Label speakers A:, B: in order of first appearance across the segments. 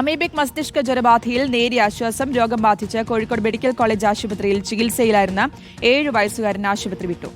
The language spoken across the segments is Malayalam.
A: അമീബിക് മസ്തിഷ്ക ജ്വരബാധയിൽ നേരിയ ആശ്വാസം രോഗം ബാധിച്ച് കോഴിക്കോട് മെഡിക്കൽ കോളേജ് ആശുപത്രിയിൽ ചികിത്സയിലായിരുന്ന ഏഴ് വയസ്സുകാരൻ ആശുപത്രി വിട്ടു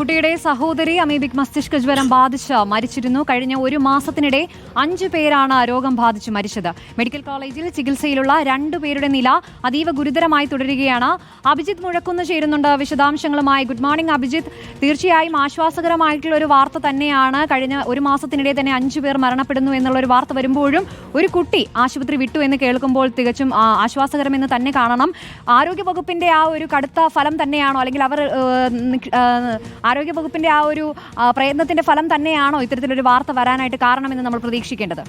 A: കുട്ടിയുടെ സഹോദരി അമീബിക് മസ്തിഷ്ക ജ്വരം ബാധിച്ച് മരിച്ചിരുന്നു കഴിഞ്ഞ ഒരു മാസത്തിനിടെ അഞ്ചു പേരാണ് രോഗം ബാധിച്ച് മരിച്ചത് മെഡിക്കൽ കോളേജിൽ ചികിത്സയിലുള്ള രണ്ടു പേരുടെ നില അതീവ ഗുരുതരമായി തുടരുകയാണ് അഭിജിത്ത് മുഴക്കുന്ന് ചേരുന്നുണ്ട് വിശദാംശങ്ങളുമായി ഗുഡ് മോർണിംഗ് അഭിജിത്ത് തീർച്ചയായും ആശ്വാസകരമായിട്ടുള്ള ഒരു വാർത്ത തന്നെയാണ് കഴിഞ്ഞ ഒരു മാസത്തിനിടെ തന്നെ അഞ്ചു പേർ മരണപ്പെടുന്നു എന്നുള്ള ഒരു വാർത്ത വരുമ്പോഴും ഒരു കുട്ടി ആശുപത്രി വിട്ടു എന്ന് കേൾക്കുമ്പോൾ തികച്ചും ആശ്വാസകരമെന്ന് തന്നെ കാണണം ആരോഗ്യവകുപ്പിന്റെ ആ ഒരു കടുത്ത ഫലം തന്നെയാണോ അല്ലെങ്കിൽ അവർ ആരോഗ്യവകുപ്പിന്റെ ആ ഒരു പ്രയത്നത്തിന്റെ ഫലം തന്നെയാണോ ഇത്തരത്തിലൊരു വാർത്ത വരാനായിട്ട്
B: കാരണമെന്ന് നമ്മൾ പ്രതീക്ഷിക്കേണ്ടത്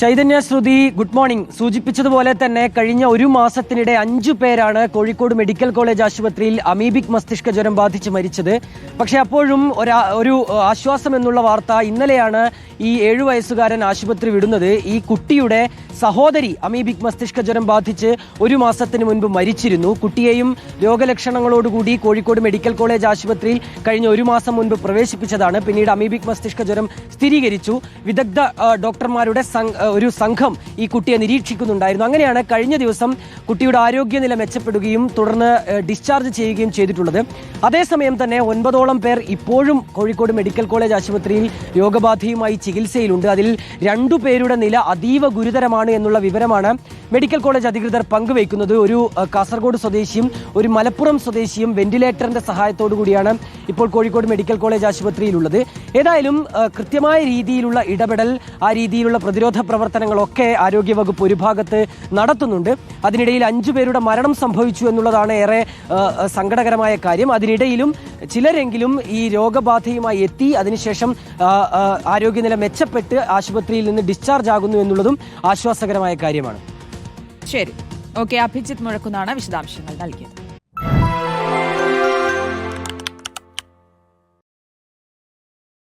B: ചൈതന്യ ശ്രുതി ഗുഡ് മോർണിംഗ് സൂചിപ്പിച്ചതുപോലെ തന്നെ കഴിഞ്ഞ ഒരു മാസത്തിനിടെ അഞ്ചു പേരാണ് കോഴിക്കോട് മെഡിക്കൽ കോളേജ് ആശുപത്രിയിൽ അമീബിക് മസ്തിഷ്ക ജ്വരം ബാധിച്ച് മരിച്ചത് പക്ഷെ അപ്പോഴും ഒരാ ഒരു ആശ്വാസം എന്നുള്ള വാർത്ത ഇന്നലെയാണ് ഈ ഏഴു വയസ്സുകാരൻ ആശുപത്രി വിടുന്നത് ഈ കുട്ടിയുടെ സഹോദരി അമീബിക് മസ്തിഷ്ക ജ്വരം ബാധിച്ച് ഒരു മാസത്തിന് മുൻപ് മരിച്ചിരുന്നു കുട്ടിയെയും രോഗലക്ഷണങ്ങളോടുകൂടി കോഴിക്കോട് മെഡിക്കൽ കോളേജ് ആശുപത്രിയിൽ കഴിഞ്ഞ ഒരു മാസം മുൻപ് പ്രവേശിപ്പിച്ചതാണ് പിന്നീട് അമീബിക് മസ്തിഷ്ക ജ്വരം സ്ഥിരീകരിച്ചു വിദഗ്ധ ഡോക്ടർമാരുടെ ഒരു സംഘം ഈ കുട്ടിയെ നിരീക്ഷിക്കുന്നുണ്ടായിരുന്നു അങ്ങനെയാണ് കഴിഞ്ഞ ദിവസം കുട്ടിയുടെ ആരോഗ്യനില മെച്ചപ്പെടുകയും തുടർന്ന് ഡിസ്ചാർജ് ചെയ്യുകയും ചെയ്തിട്ടുള്ളത് അതേസമയം തന്നെ ഒൻപതോളം പേർ ഇപ്പോഴും കോഴിക്കോട് മെഡിക്കൽ കോളേജ് ആശുപത്രിയിൽ രോഗബാധയുമായി ചികിത്സയിലുണ്ട് അതിൽ രണ്ടു പേരുടെ നില അതീവ ഗുരുതരമാണ് എന്നുള്ള വിവരമാണ് മെഡിക്കൽ കോളേജ് അധികൃതർ പങ്കുവയ്ക്കുന്നത് ഒരു കാസർഗോഡ് സ്വദേശിയും ഒരു മലപ്പുറം സ്വദേശിയും വെന്റിലേറ്ററിന്റെ സഹായത്തോടു കൂടിയാണ് ഇപ്പോൾ കോഴിക്കോട് മെഡിക്കൽ കോളേജ് ആശുപത്രിയിലുള്ളത് ഏതായാലും കൃത്യമായ രീതിയിലുള്ള ഇടപെടൽ ആ രീതിയിലുള്ള പ്രതിരോധ പ്രവർത്തനങ്ങളൊക്കെ ആരോഗ്യവകുപ്പ് ഒരു ഭാഗത്ത് നടത്തുന്നുണ്ട് അതിനിടയിൽ അഞ്ചു പേരുടെ മരണം സംഭവിച്ചു എന്നുള്ളതാണ് ഏറെ സങ്കടകരമായ കാര്യം അതിനിടയിലും ചിലരെങ്കിലും ഈ രോഗബാധയുമായി എത്തി അതിനുശേഷം ആരോഗ്യനില മെച്ചപ്പെട്ട് ആശുപത്രിയിൽ നിന്ന് ഡിസ്ചാർജ് ആകുന്നു എന്നുള്ളതും ആശ്വാസകരമായ കാര്യമാണ്
A: ശരി ഓക്കെ അഭിജിത്ത് മുഴക്കുന്നാണ് വിശദാംശങ്ങൾ നൽകിയത്